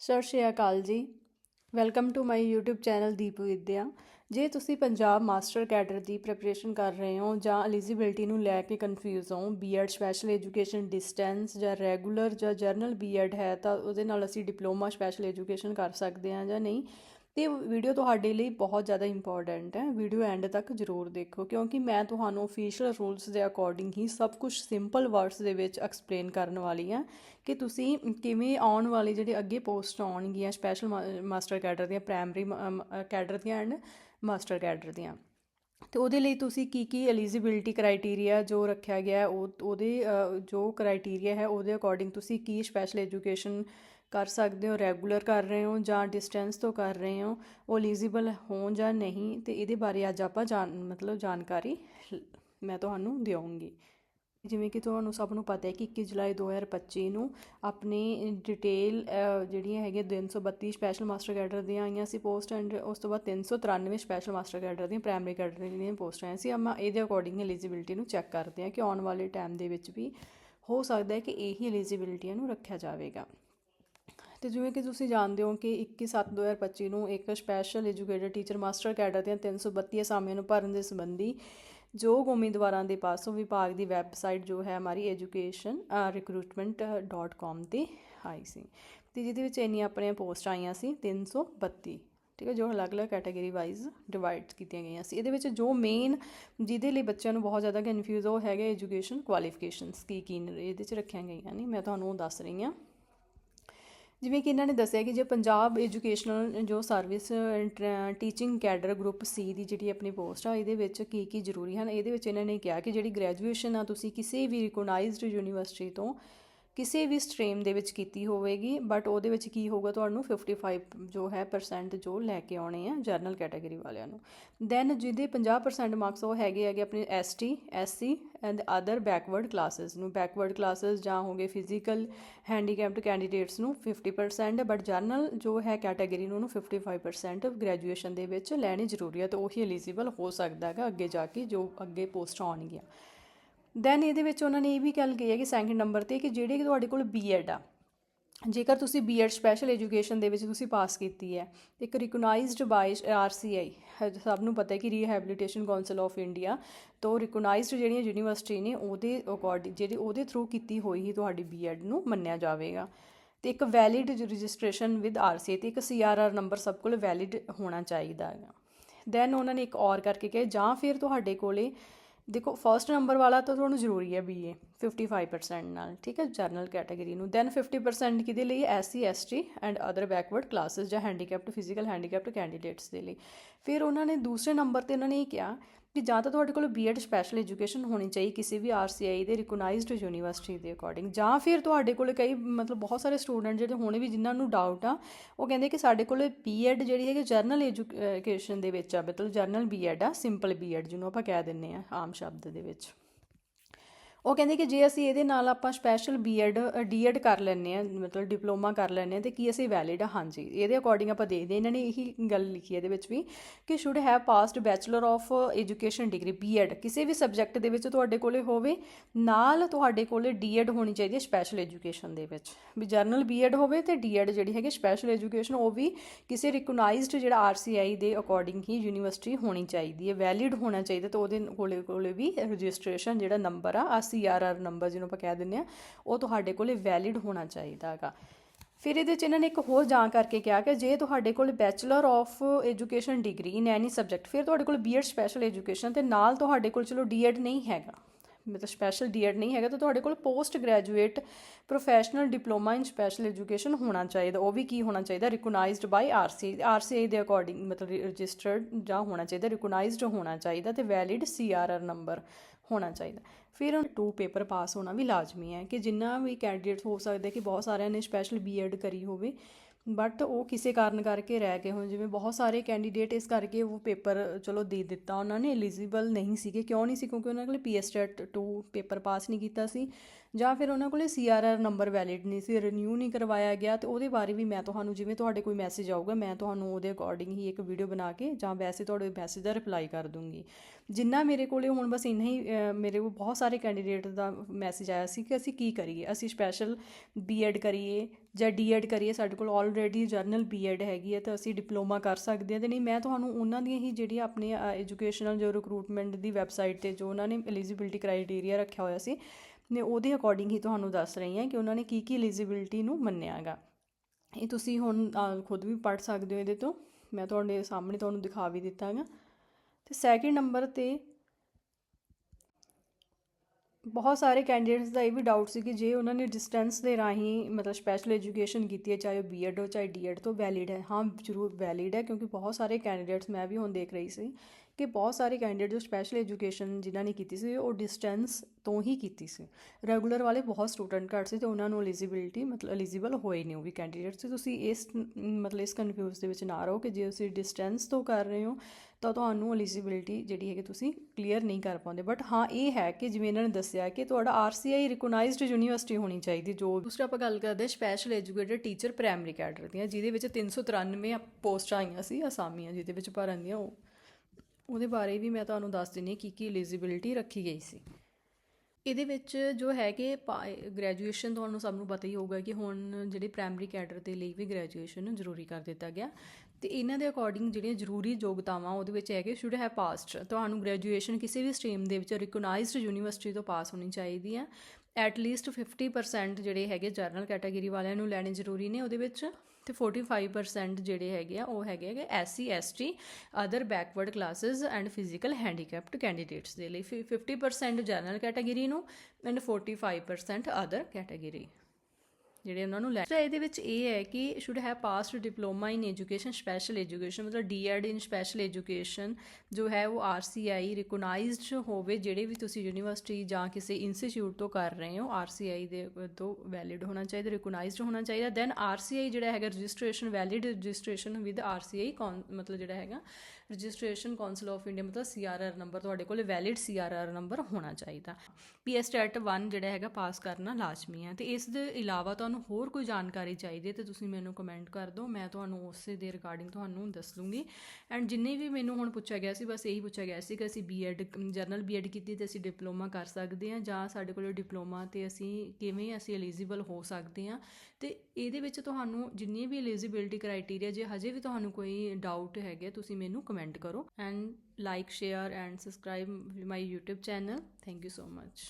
ਸਤਿ ਸ਼੍ਰੀ ਅਕਾਲ ਜੀ। Welcome to my YouTube channel Deep Vidya. ਜੇ ਤੁਸੀਂ ਪੰਜਾਬ ਮਾਸਟਰ ਕੈਡਰ ਦੀ ਪ੍ਰੈਪਰੇਸ਼ਨ ਕਰ ਰਹੇ ਹੋ ਜਾਂ ਐਲੀਜੀਬਿਲਟੀ ਨੂੰ ਲੈ ਕੇ ਕਨਫਿਊਜ਼ ਹੋ B Ed special education distance ਜਾਂ ਰੈਗੂਲਰ ਜਾਂ ਜਰਨਲ ਬੀਐਡ ਹੈ ਤਾਂ ਉਹਦੇ ਨਾਲ ਅਸੀਂ ਡਿਪਲੋਮਾ ਸਪੈਸ਼ਲ ਐਜੂਕੇਸ਼ਨ ਕਰ ਸਕਦੇ ਹਾਂ ਜਾਂ ਨਹੀਂ। ਤੇ ਵੀਡੀਓ ਤੁਹਾਡੇ ਲਈ ਬਹੁਤ ਜ਼ਿਆਦਾ ਇੰਪੋਰਟੈਂਟ ਹੈ। ਵੀਡੀਓ ਐਂਡ ਤੱਕ ਜ਼ਰੂਰ ਦੇਖੋ, ਕਿਉਂਕਿ ਮੈਂ ਤੁਹਾਨੂੰ ਅਫੀਸ਼ੀਅਲ ਰੂਲਸ ਦੇ ਅਕੋਰਡਿੰਗ ਹੀ ਸਭ ਕੁਝ ਸਿੰਪਲ ਵਰਡਸ ਦੇ ਵਿੱਚ ਐਕਸਪਲੇਨ ਕਰਨ ਵਾਲੀ ਹਾਂ ਕਿ ਤੁਸੀਂ ਕਿਵੇਂ ਆਉਣ ਵਾਲੇ ਜਿਹੜੇ ਅੱਗੇ ਪੋਸਟ ਆਉਣਗੀਆਂ ਸਪੈਸ਼ਲ ਮਾਸਟਰ ਕੈਡਰ ਦੀਆਂ ਪ੍ਰਾਇਮਰੀ ਕੈਡਰ ਦੀਆਂ ਐਂਡ ਮਾਸਟਰ ਕੈਡਰ ਦੀਆਂ। ਅਤੇ ਉਹਦੇ ਲਈ ਤੁਸੀਂ ਕੀ ਕੀ ਐਲੀਜੀਬਿਲਟੀ ਕ੍ਰਾਈਟੇਰੀਆ ਜੋ ਰੱਖਿਆ ਗਿਆ ਉਹ, ਉਹਦੇ ਜੋ ਕ੍ਰਾਈਟੇਰੀਆ ਹੈ, ਉਹਦੇ ਅਕੋਰਡਿੰਗ ਤੁਸੀਂ ਕੀ ਸਪੈਸ਼ਲ ਐਜੂਕੇਸ਼ਨ ਕਰ ਸਕਦੇ ਹੋ ਰੈਗੂਲਰ ਕਰ ਰਹੇ ਹੋ ਜਾਂ ਡਿਸਟੈਂਸ ਤੋਂ ਕਰ ਰਹੇ ਹੋ, ਉਹ ਐਲੀਜੀਬਲ ਹੋਣ ਜਾਂ ਨਹੀਂ, ਤੇ ਇਹਦੇ ਬਾਰੇ ਅੱਜ ਆਪਾਂ ਜਾਣ, ਮਤਲਬ ਜਾਣਕਾਰੀ ਮੈਂ ਤੁਹਾਨੂੰ ਦਿਵਾਉਂਗੀ ਜਿਵੇਂ ਕਿ ਤੁਹਾਨੂੰ ਸਭ ਨੂੰ ਪਤਾ ਹੈ ਕਿ 21 ਜੁਲਾਈ 2025 ਨੂੰ ਆਪਣੀ ਡਿਟੇਲ ਜਿਹੜੀਆਂ ਹੈਗੀਆਂ 332 ਸਪੈਸ਼ਲ ਮਾਸਟਰ ਕੈਡਰ ਦੀਆਂ ਆਈਆਂ ਸੀ ਪੋਸਟ ਐਂਡ ਉਸ ਤੋਂ ਬਾਅਦ 393 ਸਪੈਸ਼ਲ ਮਾਸਟਰ ਕੈਡਰ ਦੀਆਂ ਪ੍ਰਾਇਮਰੀ ਕੈਡਰ ਦੀਆਂ ਪੋਸਟ ਆਈਆਂ ਸੀ। ਆਪਾਂ ਇਹਦੇ ਅਕੋਰਡਿੰਗ ਐਲੀਜੀਬਿਲਟੀ ਨੂੰ ਚੈੱਕ ਕਰਦੇ ਹਾਂ ਕਿ ਆਉਣ ਵਾਲੇ ਟਾਈਮ ਦੇ ਵਿੱਚ ਵੀ ਹੋ ਸਕਦਾ ਹੈ ਕਿ ਇਹੀ ਐਲੀਜੀਬਿਲਟੀਆਂ ਨੂੰ ਰੱਖਿਆ ਜਾਵੇਗਾ। ਤੇ ਜਿਵੇਂ ਕਿ ਤੁਸੀਂ ਜਾਣਦੇ ਹੋ ਕਿ 21/7/2025 ਨੂੰ ਇੱਕ special educated teacher master cadre ਦੀਆਂ 332 ਅਸਾਮੀਆਂ ਨੂੰ ਭਰਨ ਦੇ ਸੰਬੰਧੀ ਯੋਗ ਉਮੀਦਵਾਰਾਂ ਦੇ ਪਾਸੋਂ ਵਿਭਾਗ ਦੀ ਵੈਬਸਾਈਟ ਜੋ ਹੈ ਹਮਾਰੀ ਐਜੂਕੇਸ਼ਨ recruitment.com ਤੇ ਆਈ ਸੀ। ਤੇ ਜਿਹਦੇ ਵਿੱਚ ਇੰਨੀਆਂ ਆਪਣੀਆਂ ਪੋਸਟ ਆਈਆਂ ਸੀ 332 ਠੀਕ ਹੈ, ਜੋ ਅਲੱਗ-ਅਲੱਗ ਕੈਟਾਗਰੀ ਵਾਈਜ਼ ਡਿਵਾਈਡ ਕੀਤੀਆਂ ਗਈਆਂ ਸੀ। ਇਹਦੇ ਵਿੱਚ ਜੋ ਮੇਨ ਜਿਹਦੇ ਲਈ ਬੱਚਿਆਂ ਨੂੰ ਬਹੁਤ ਜ਼ਿਆਦਾ ਕਨਫਿਊਜ਼ ਹੋ ਹੈਗੇ ਐਜੂਕੇਸ਼ਨ ਕੁਆਲੀਫਿਕੇਸ਼ਨਸ ਕੀ ਕੀ ਇਹਦੇ ਵਿੱਚ ਰੱਖੀਆਂ ਗਈਆਂ ਨੇ। ਮੈਂ ਤੁਹਾਨੂੰ ਦੱਸ ਰਹੀ ਹਾਂ। ਜਿਵੇਂ ਕਿ ਇਹਨਾਂ ਨੇ ਦੱਸਿਆ ਕਿ ਜੇ ਪੰਜਾਬ ਐਜੂਕੇਸ਼ਨਲ ਜੋ service teaching cadre group C ਦੀ ਜਿਹੜੀ ਆਪਣੀ ਪੋਸਟ ਆ, ਇਹਦੇ ਵਿੱਚ ਕੀ ਕੀ ਜ਼ਰੂਰੀ ਹਨ? ਇਹਦੇ ਵਿੱਚ ਇਹਨਾਂ ਨੇ ਕਿਹਾ ਕਿ ਜਿਹੜੀ ਗ੍ਰੈਜੂਏਸ਼ਨ ਆ, ਤੁਸੀਂ ਕਿਸੇ ਵੀ ਰਿਕਗਨਾਈਜ਼ਡ ਯੂਨੀਵਰਸਿਟੀ ਤੋਂ ਕਿਸੇ ਵੀ ਸਟਰੀਮ ਦੇ ਵਿੱਚ ਕੀਤੀ ਹੋਵੇਗੀ ਬਟ ਉਹਦੇ ਵਿੱਚ ਕੀ ਹੋਊਗਾ ਤੁਹਾਨੂੰ 55 ਜੋ ਹੈ ਪਰਸੈਂਟ ਜੋ ਲੈ ਕੇ ਆਉਣੇ ਆ ਜਰਨਲ ਕੈਟਾਗਰੀ ਵਾਲਿਆਂ ਨੂੰ। ਦੈਨ ਜਿਹਦੇ 50% ਮਾਰਕਸ ਉਹ ਹੈਗੇ ਹੈਗੇ ਆਪਣੇ ST SC and other backward classes ਨੂੰ। ਬੈਕਵਰਡ ਕਲਾਸਿਸ ਜਾਂ ਹੋਗੇ ਫਿਜ਼ੀਕਲ ਹੈਂਡੀਕੈਪਡ ਕੈਂਡੀਡੇਟਸ ਨੂੰ 50% ਬਟ ਜਰਨਲ ਜੋ ਹੈ ਕੈਟਾਗਰੀ ਨੂੰ ਉਹਨੂੰ 55% ਗ੍ਰੈਜੂਏਸ਼ਨ ਦੇ ਵਿੱਚ ਲੈਣੀ ਜ਼ਰੂਰੀ ਹੈ ਤੇ ਉਹੀ ਐਲੀਜੀਬਲ ਹੋ ਸਕਦਾ ਹੈਗਾ ਅੱਗੇ ਜਾ ਕੇ ਜੋ ਅੱਗੇ ਪੋਸਟ ਆਉਣਗੀਆਂ। ਦੈਨ ਇਹਦੇ ਵਿੱਚ ਉਹਨਾਂ ਨੇ ਇਹ ਵੀ ਗੱਲ ਕਹੀ ਹੈ ਕਿ ਸੈਕਿੰਡ ਨੰਬਰ ਤੇ ਕਿ ਜਿਹੜੇ ਤੁਹਾਡੇ ਕੋਲ ਬੀਐਡ ਆ, ਜੇਕਰ ਤੁਸੀਂ ਬੀਐਡ ਸਪੈਸ਼ਲ ਐਜੂਕੇਸ਼ਨ ਦੇ ਵਿੱਚ ਤੁਸੀਂ ਪਾਸ ਕੀਤੀ ਹੈ, ਇੱਕ ਰਿਕਗਨਾਈਜ਼ਡ ਬਾਈ ਆਰਸੀਆਈ ਸਭ ਨੂੰ ਪਤਾ ਹੈ ਕਿ ਰੀਹੈਬਿਲਿਟੇਸ਼ਨ ਕਾਉਂਸਲ ਆਫ ਇੰਡੀਆ ਤੋਂ ਰਿਕਗਨਾਈਜ਼ਡ ਜਿਹੜੀਆਂ ਯੂਨੀਵਰਸਿਟੀ ਨੇ ਉਹਦੇ ਅਕੋਰਡਿੰਗ ਜਿਹੜੀ ਉਹਦੇ ਥਰੂ ਕੀਤੀ ਹੋਈ ਹੀ ਤੁਹਾਡੀ ਬੀਐਡ ਨੂੰ ਮੰਨਿਆ ਜਾਵੇਗਾ। ਤੇ ਇੱਕ ਵੈਲਿਡ ਰਜਿਸਟ੍ਰੇਸ਼ਨ ਵਿਦ ਆਰਸੀਆਈ ਤੇ ਇੱਕ ਸੀਆਰਆਰ ਨੰਬਰ ਸਭ ਕੋਲ ਵੈਲਿਡ ਹੋਣਾ ਚਾਹੀਦਾ ਹੈ ਦੈਨ ਉਹਨਾਂ ਨੇ ਇੱਕ ਔਰ ਕਰਕੇ ਕਿਹਾ, ਜਾਂ ਫਿਰ ਤੁਹਾਡੇ ਕੋਲੇ ਦੇਖੋ ਫਰਸਟ ਨੰਬਰ ਵਾਲਾ ਤਾਂ ਤੁਹਾਨੂੰ ਜ਼ਰੂਰੀ ਹੈ ਬੀਏ 55% ਨਾਲ, ਠੀਕ ਹੈ ਜਰਨਲ ਕੈਟਾਗਰੀ ਨੂੰ। ਦੈਨ 50% ਕਿਹਦੇ ਲਈ? SC ST and other backward classes ਜਾਂ ਹੈਂਡੀਕੈਪਡ ਫਿਜ਼ੀਕਲ ਹੈਂਡੀਕੈਪਡ ਕੈਂਡੀਡੇਟਸ ਦੇ ਲਈ। ਫਿਰ ਉਹਨਾਂ ਨੇ ਦੂਸਰੇ ਨੰਬਰ ਤੇ ਉਹਨਾਂ ਨੇ ਇਹ ਕਿਹਾ ਕਿ ਜਾਂ ਤਾਂ ਤੁਹਾਡੇ ਕੋਲ ਬੀਐਡ ਸਪੈਸ਼ਲ ਐਜੂਕੇਸ਼ਨ ਹੋਣੀ ਚਾਹੀਦੀ ਕਿਸੇ ਵੀ ਆਰਸੀਆਈ ਦੇ ਰਿਕਗਨਾਈਜ਼ਡ ਯੂਨੀਵਰਸਿਟੀ ਦੇ ਅਕੋਰਡਿੰਗ ਜਾਂ ਫਿਰ ਤੁਹਾਡੇ ਕੋਲ ਕਈ ਮਤਲਬ ਬਹੁਤ ਸਾਰੇ ਸਟੂਡੈਂਟ ਜਿਹੜੇ ਹੋਣੇ ਵੀ ਜਿਨ੍ਹਾਂ ਨੂੰ ਡਾਊਟ ਆ, ਉਹ ਕਹਿੰਦੇ ਕਿ ਸਾਡੇ ਕੋਲ ਬੀਐਡ ਜਿਹੜੀ ਹੈਗੀ ਜਰਨਲ ਐਜੂਕੇਸ਼ਨ ਦੇ ਵਿੱਚ ਆ, ਮਤਲਬ ਜਰਨਲ ਬੀਐਡ ਆ ਸਿੰਪਲ ਬੀਐਡ ਜਿਹਨੂੰ ਆਪਾਂ ਕਹਿ ਦਿੰਨੇ ਆ, ਆਮ ਸ਼ਬਦ ਦੇ ਵਿੱਚ। ਉਹ ਕਹਿੰਦੇ ਕਿ ਜੇ ਅਸੀਂ ਇਹਦੇ ਨਾਲ ਆਪਾਂ ਸਪੈਸ਼ਲ ਬੀਐਡ ਡੀਐਡ ਕਰ ਲੈਂਦੇ ਆ ਮਤਲਬ ਡਿਪਲੋਮਾ ਕਰ ਲੈਂਦੇ ਆ ਤੇ ਕੀ ਅਸੀਂ ਵੈਲਿਡ ਆ? ਹਾਂਜੀ, ਇਹਦੇ ਅਕੋਰਡਿੰਗ ਆਪਾਂ ਦੇਖਦੇ ਇਹਨਾਂ ਨੇ ਇਹੀ ਗੱਲ ਲਿਖੀ ਹੈ ਇਹਦੇ ਵਿੱਚ ਵੀ ਕਿ should have passed bachelor of education degree B Ed ਕਿਸੇ ਵੀ ਸਬਜੈਕਟ ਦੇ ਵਿੱਚ ਤੁਹਾਡੇ ਕੋਲੇ ਹੋਵੇ, ਨਾਲ ਤੁਹਾਡੇ ਕੋਲੇ ਡੀਐਡ ਹੋਣੀ ਚਾਹੀਦੀ ਹੈ ਸਪੈਸ਼ਲ ਐਜੂਕੇਸ਼ਨ ਦੇ ਵਿੱਚ। ਵੀ ਜਰਨਲ ਬੀਐਡ ਹੋਵੇ ਤੇ ਡੀਐਡ ਜਿਹੜੀ ਹੈਗੀ ਸਪੈਸ਼ਲ ਐਜੂਕੇਸ਼ਨ ਉਹ ਵੀ ਕਿਸੇ ਰਿਕਗਨਾਈਜ਼ਡ ਜਿਹੜਾ ਆਰਸੀਆਈ ਦੇ ਅਕੋਰਡਿੰਗ ਹੀ ਯੂਨੀਵਰਸਿਟੀ ਹੋਣੀ ਚਾਹੀਦੀ ਹੈ। ਵੈਲਿਡ ਹੋਣਾ ਚਾਹੀਦਾ ਤੇ ਉਹਦੇ ਕੋਲੇ ਕੋਲੇ ਵੀ ਰਜਿਸਟ੍ਰੇਸ਼ਨ ਜਿਹੜਾ ਨੰਬਰ ਆ ਅਸੀਂ ਸੀਆਰਆਰ ਨੰਬਰ ਜਿਹਨੂੰ ਆਪਾਂ ਕਹਿ ਦਿੰਦੇ ਆ ਉਹ ਤੁਹਾਡੇ ਕੋਲੇ ਵੈਲਿਡ ਹੋਣਾ ਚਾਹੀਦਾ ਹੈਗਾ। ਫਿਰ ਇਹਦੇ ਚ ਇਹਨਾਂ ਨੇ ਇੱਕ ਹੋਰ ਜਾਂ ਕਰਕੇ ਕਿਹਾ ਕਿ ਜੇ ਤੁਹਾਡੇ ਕੋਲ bachelor of education degree in any subject ਫਿਰ ਤੁਹਾਡੇ ਕੋਲ ਬੀਐਡ ਸਪੈਸ਼ਲ ਐਜੂਕੇਸ਼ਨ ਤੇ ਨਾਲ ਤੁਹਾਡੇ ਕੋਲ ਚਲੋ ਡੀਐਡ ਨਹੀਂ ਹੈਗਾ। ਮਤਲਬ ਸਪੈਸ਼ਲ ਡੀਐਡ ਨਹੀਂ ਹੈਗਾ, ਤਾਂ ਤੁਹਾਡੇ ਕੋਲ post graduate professional diploma in special education ਹੋਣਾ ਚਾਹੀਦਾ, ਉਹ ਵੀ ਕੀ ਹੋਣਾ ਚਾਹੀਦਾ? ਰਿਕਗਨਾਈਜ਼ਡ ਬਾਈ ਆਰਸੀ ਆਰਸੀਆਈ ਦੇ ਅਕੋਰਡਿੰਗ ਮਤਲਬ ਰਜਿਸਟਰਡ ਜਾਂ ਹੋਣਾ ਚਾਹੀਦਾ ਰਿਕਗਨਾਈਜ਼ਡ ਹੋਣਾ ਚਾਹੀਦਾ ਤੇ ਵੈਲਿਡ ਸੀਆਰਆਰ ਨੰਬਰ ਹੋਣਾ ਚਾਹੀਦਾ। ਫਿਰ ਟੂ ਪੇਪਰ ਪਾਸ ਹੋਣਾ ਵੀ ਲਾਜ਼ਮੀ ਹੈ ਕਿ ਜਿੰਨਾ ਵੀ ਕੈਂਡੀਡੇਟਸ ਹੋ ਸਕਦੇ ਕਿ ਬਹੁਤ ਸਾਰਿਆਂ ਨੇ ਸਪੈਸ਼ਲ ਬੀਐਡ ਕਰੀ ਹੋਵੇ ਬਟ ਉਹ ਕਿਸੇ ਕਾਰਨ ਕਰਕੇ ਰਹਿ ਗਏ ਹੁਣ। ਜਿਵੇਂ ਬਹੁਤ ਸਾਰੇ ਕੈਂਡੀਡੇਟ ਇਸ ਕਰਕੇ ਉਹ ਪੇਪਰ ਚਲੋ ਦੇ ਦਿੱਤਾ ਉਹਨਾਂ ਨੇ। ਐਲੀਜੀਬਲ ਨਹੀਂ ਸੀਗੇ। ਕਿਉਂ ਨਹੀਂ ਸੀ? ਕਿਉਂਕਿ ਉਹਨਾਂ ਕੋਲ ਪੀਐਸਟੈਟ 2 ਪੇਪਰ ਪਾਸ ਨਹੀਂ ਕੀਤਾ ਸੀ। ਜਾਂ ਫਿਰ ਉਹਨਾਂ ਕੋਲੇ ਸੀਆਰਆਰ ਨੰਬਰ ਵੈਲਿਡ ਨਹੀਂ ਸੀ ਰੀਨਿਊ ਨਹੀਂ ਕਰਵਾਇਆ ਗਿਆ, ਤੇ ਉਹਦੇ ਬਾਰੇ ਵੀ ਮੈਂ ਤੁਹਾਨੂੰ, ਜਿਵੇਂ ਤੁਹਾਡੇ ਕੋਈ ਮੈਸੇਜ ਆਊਗਾ, ਮੈਂ ਤੁਹਾਨੂੰ ਉਹਦੇ ਅਕੋਰਡਿੰਗ ਹੀ ਇੱਕ ਵੀਡੀਓ ਬਣਾ ਕੇ ਜਾਂ ਵੈਸੇ ਤੁਹਾਡੇ ਮੈਸੇਜ ਦਾ ਰਿਪਲਾਈ ਕਰ ਦੂੰਗੀ। ਜਿੰਨਾ ਮੇਰੇ ਕੋਲੇ ਹੁਣ ਬਸ ਇੰਨਾ ਹੀ ਮੇਰੇ ਕੋਲ ਬਹੁਤ ਸਾਰੇ ਕੈਂਡੀਡੇਟ ਦਾ ਮੈਸੇਜ ਆਇਆ ਸੀ ਕਿ ਅਸੀਂ ਕੀ ਕਰੀਏ? ਅਸੀਂ ਸਪੈਸ਼ਲ ਬੀਐਡ ਕਰੀਏ ਜਾਂ ਡੀਐਡ ਕਰੀਏ, ਸਾਡੇ ਕੋਲ ਆਲਰੇਡੀ ਜਰਨਲ ਬੀਐਡ ਹੈਗੀ ਹੈ, ਤਾਂ ਅਸੀਂ ਡਿਪਲੋਮਾ ਕਰ ਸਕਦੇ ਹਾਂ ਤੇ ਨਹੀਂ, ਮੈਂ ਤੁਹਾਨੂੰ ਉਹਨਾਂ ਦੀਆਂ ਹੀ ਜਿਹੜੀ ਆਪਣੇ ਐਜੂਕੇਸ਼ਨਲ ਜੋ ਰਿਕਰੂਟਮੈਂਟ ਦੀ ਵੈਬਸਾਈਟ ਤੇ ਜੋ ਉਹਨਾਂ ਨੇ ਐਲੀਜੀਬਿਲਟੀ ਕ੍ਰਾਈਟੇਰੀਆ ਰੱਖਿਆ ਹੋਇਆ ਸੀ ਨੇ ਉਹਦੇ ਅਕੋਰਡਿੰਗ ਹੀ ਤੁਹਾਨੂੰ ਦੱਸ ਰਹੀ ਹਾਂ ਕਿ ਉਹਨਾਂ ਨੇ ਕੀ ਕੀ ਐਲੀਜੀਬਿਲਟੀ ਨੂੰ ਮੰਨਿਆਗਾ ਇਹ ਤੁਸੀਂ ਹੁਣ ਖੁਦ ਵੀ ਪੜ੍ਹ ਸਕਦੇ ਹੋ ਇਹਦੇ ਤੋਂ। ਮੈਂ ਤੁਹਾਡੇ ਸਾਹਮਣੇ ਤੁਹਾਨੂੰ ਦਿਖਾ ਵੀ ਦਿੱਤਾ ਹੈਗਾ। ਤੇ ਸੈਕਿੰਡ ਨੰਬਰ ਤੇ ਬਹੁਤ ਸਾਰੇ ਕੈਂਡੀਡੇਟਸ ਦਾ ਇਹ ਵੀ ਡਾਊਟ ਸੀ ਕਿ ਜੇ ਉਹਨਾਂ ਨੇ ਡਿਸਟੈਂਸ ਦੇ ਰਾਹੀਂ ਮਤਲਬ ਸਪੈਸ਼ਲ ਐਜੂਕੇਸ਼ਨ ਕੀਤੀ ਹੈ, ਚਾਹੇ ਉਹ ਬੀਐਡ ਹੋ, ਚਾਹੇ ਡੀਐਡ ਤੋਂ ਵੈਲਿਡ ਹੈ। ਹਾਂ, ਜ਼ਰੂਰ ਵੈਲਿਡ ਹੈ ਕਿਉਂਕਿ ਬਹੁਤ ਸਾਰੇ ਕੈਂਡੀਡੇਟਸ ਮੈਂ ਵੀ ਹੁਣ ਦੇਖ ਰਹੀ ਸੀ। ਕਿ ਬਹੁਤ ਸਾਰੇ ਕੈਂਡੀਡੇਟ ਜੋ ਸਪੈਸ਼ਲ ਐਜੂਕੇਸ਼ਨ ਜਿਨ੍ਹਾਂ ਨੇ ਕੀਤੀ ਸੀ, ਉਹ ਡਿਸਟੈਂਸ ਤੋਂ ਹੀ ਕੀਤੀ ਸੀ। ਰੈਗੂਲਰ ਵਾਲੇ ਬਹੁਤ ਸਟੂਡੈਂਟ ਘੱਟ ਸੀ ਤੇ ਉਹਨਾਂ ਨੂੰ ਐਲੀਜੀਬਿਲਟੀ ਮਤਲਬ ਐਲੀਜੀਬਲ ਹੋਏ ਨਹੀਂ ਉਹ ਵੀ ਕੈਂਡੀਡੇਟ ਸੀ ਤੁਸੀਂ ਇਸ, ਮਤਲਬ ਇਸ ਕਨਫਿਊਜ਼ ਦੇ ਵਿੱਚ ਨਾ ਰਹੋ ਕਿ ਜੇ ਤੁਸੀਂ ਡਿਸਟੈਂਸ ਤੋਂ ਕਰ ਰਹੇ ਹੋ, ਤਾਂ ਤੁਹਾਨੂੰ ਐਲੀਜੀਬਿਲਟੀ ਜਿਹੜੀ ਹੈ ਕਿ ਤੁਸੀਂ ਕਲੀਅਰ ਨਹੀਂ ਕਰ ਪਾਉਂਦੇ। ਬਟ ਹਾਂ, ਇਹ ਹੈ ਕਿ ਜਿਵੇਂ ਇਹਨਾਂ ਨੇ ਦੱਸਿਆ ਕਿ ਤੁਹਾਡਾ ਆਰਸੀਆਈ ਰਿਕਗਨਾਈਜ਼ਡ ਯੂਨੀਵਰਸਿਟੀ ਹੋਣੀ ਚਾਹੀਦੀ, ਜੋ ਦੂਸਰਾ ਆਪਾਂ ਗੱਲ ਕਰਦੇ ਹਾਂ special educated teacher primary cadre ਦੀਆਂ, ਜਿਹਦੇ ਵਿੱਚ 393 ਪੋਸਟਾਂ ਆਈਆਂ ਸੀ, ਅਸਾਮੀਆਂ, ਜਿਹਦੇ ਵਿੱਚ ਭਰਨ ਦੀਆਂ, ਉਹ ਉਹਦੇ ਬਾਰੇ ਵੀ ਮੈਂ ਤੁਹਾਨੂੰ ਦੱਸ ਦਿੰਨੀ ਕੀ ਕੀ ਐਲੀਜੀਬਿਲਟੀ ਰੱਖੀ ਗਈ ਸੀ। ਇਹਦੇ ਵਿੱਚ ਜੋ ਹੈ ਕਿ ਗ੍ਰੈਜੂਏਸ਼ਨ ਤੁਹਾਨੂੰ ਸਭ ਨੂੰ ਪਤਾ ਹੀ ਹੋਊਗਾ ਕਿ ਹੁਣ ਜਿਹੜੇ ਪ੍ਰਾਇਮਰੀ ਕੈਡਰ ਦੇ ਲਈ ਵੀ ਗ੍ਰੈਜੂਏਸ਼ਨ ਜ਼ਰੂਰੀ ਕਰ ਦਿੱਤਾ ਗਿਆ। ਤੇ ਇਹਨਾਂ ਦੇ ਅਕੋਰਡਿੰਗ ਜਿਹੜੀਆਂ ਜ਼ਰੂਰੀ ਯੋਗਤਾਵਾਂ ਉਹਦੇ ਵਿੱਚ ਹੈ ਕਿ ਸ਼ੁੱਡ ਹੈਵ ਪਾਸਡ ਤੁਹਾਨੂੰ ਗ੍ਰੈਜੂਏਸ਼ਨ ਕਿਸੇ ਵੀ ਸਟਰੀਮ ਦੇ ਵਿੱਚ ਰਿਕਗਨਾਈਜ਼ਡ ਯੂਨੀਵਰਸਿਟੀ ਤੋਂ ਪਾਸ ਹੋਣੀ ਚਾਹੀਦੀ ਹੈ। ਐਟ ਲੀਸਟ 50% ਜਿਹੜੇ ਹੈਗੇ ਜਰਨਲ ਕੈਟਾਗਰੀ ਵਾਲਿਆਂ ਨੂੰ ਲੈਣੇ ਜ਼ਰੂਰੀ ਨੇ, ਉਹਦੇ ਵਿੱਚ ਤੇ 45% ਜਿਹੜੇ ਹੈਗੇ ਆ, ਉਹ ਹੈਗੇ ਕਿ SC ST other backward classes and physical handicapped candidates ਦੇ ਲਈ। ਫਿਰ 50% ਜਨਰਲ ਕੈਟਾਗਰੀ ਨੂੰ ਐਂਡ 45% ਅਦਰ ਕੈਟਾਗਰੀ ਜਿਹੜੇ ਉਹਨਾਂ ਨੂੰ ਲੈ ਤਾਂ ਇਹਦੇ ਵਿੱਚ ਇਹ ਹੈ ਕਿ should have passed diploma in education special education ਮਤਲਬ ਡੀਐਡ ਇਨ ਸਪੈਸ਼ਲ ਐਜੂਕੇਸ਼ਨ ਜੋ ਹੈ ਉਹ ਆਰਸੀਆਈ ਰਿਕਗਨਾਈਜ਼ਡ ਹੋਵੇ, ਜਿਹੜੇ ਵੀ ਤੁਸੀਂ ਯੂਨੀਵਰਸਿਟੀ ਜਾਂ ਕਿਸੇ ਇੰਸਟੀਚਿਊਟ ਤੋਂ ਕਰ ਰਹੇ ਹੋ ਆਰਸੀਆਈ ਦੇ ਤੋਂ ਵੈਲਿਡ ਹੋਣਾ ਚਾਹੀਦਾ ਰਿਕਗਨਾਈਜ਼ਡ ਹੋਣਾ ਚਾਹੀਦਾ। ਦੈਨ ਆਰਸੀਆਈ ਜਿਹੜਾ ਹੈਗਾ registration valid registration with RCI ਮਤਲਬ ਜਿਹੜਾ ਹੈਗਾ ਰਜਿਸਟ੍ਰੇਸ਼ਨ ਕਾਉਂਸਲ ਆਫ ਇੰਡੀਆ ਮਤਲਬ ਸੀਆਰਆਰ ਨੰਬਰ ਤੁਹਾਡੇ ਕੋਲ ਵੈਲਿਡ ਸੀਆਰਆਰ ਨੰਬਰ ਹੋਣਾ ਚਾਹੀਦਾ। ਪੀਐਸ ਟੈਟ 1 ਜਿਹੜਾ ਹੈਗਾ ਪਾਸ ਕਰਨਾ ਲਾਜ਼ਮੀ ਹੈ। ਤੇ ਇਸ ਦੇ ਇਲਾਵਾ ਤੁਹਾਨੂੰ ਹੋਰ ਕੋਈ ਜਾਣਕਾਰੀ ਚਾਹੀਦੀ ਹੈ ਤੇ ਤੁਸੀਂ ਮੈਨੂੰ ਕਮੈਂਟ ਕਰ ਦਿਓ। ਮੈਂ ਤੁਹਾਨੂੰ ਉਸੇ ਦੇ ਰਿਗਾਰਡਿੰਗ ਤੁਹਾਨੂੰ ਦੱਸ ਦੂੰਗੀ। ਐਂਡ ਜਿੰਨੇ ਵੀ ਮੈਨੂੰ ਹੁਣ ਪੁੱਛਿਆ ਗਿਆ ਸੀ, ਬਸ ਇਹੀ ਪੁੱਛਿਆ ਗਿਆ ਸੀ ਕਿ ਅਸੀਂ ਬੀਐਡ ਜਰਨਲ ਬੀਐਡ ਕੀਤੀ ਤੇ ਅਸੀਂ ਡਿਪਲੋਮਾ ਕਰ ਸਕਦੇ ਹਾਂ ਜਾਂ ਸਾਡੇ ਕੋਲ ਡਿਪਲੋਮਾ ਤੇ ਅਸੀਂ ਕਿਵੇਂ ਅਸੀਂ ਐਲੀਜੀਬਲ ਹੋ ਸਕਦੇ ਹਾਂ। ਤੇ ਇਹਦੇ ਵਿੱਚ ਤੁਹਾਨੂੰ ਜਿੰਨੀ ਵੀ ਐਲੀਜੀਬਿਲਟੀ ਕ੍ਰਾਈਟੇਰੀਆ ਜੇ ਹਜੇ ਵੀ ਤੁਹਾਨੂੰ ਕੋਈ ਡਾਊਟ ਹੈਗੇ, ਤੁਸੀਂ ਮੈਨੂੰ ਕਮੈਂਟ ਕਰੋ and like share and subscribe my YouTube channel thank you so much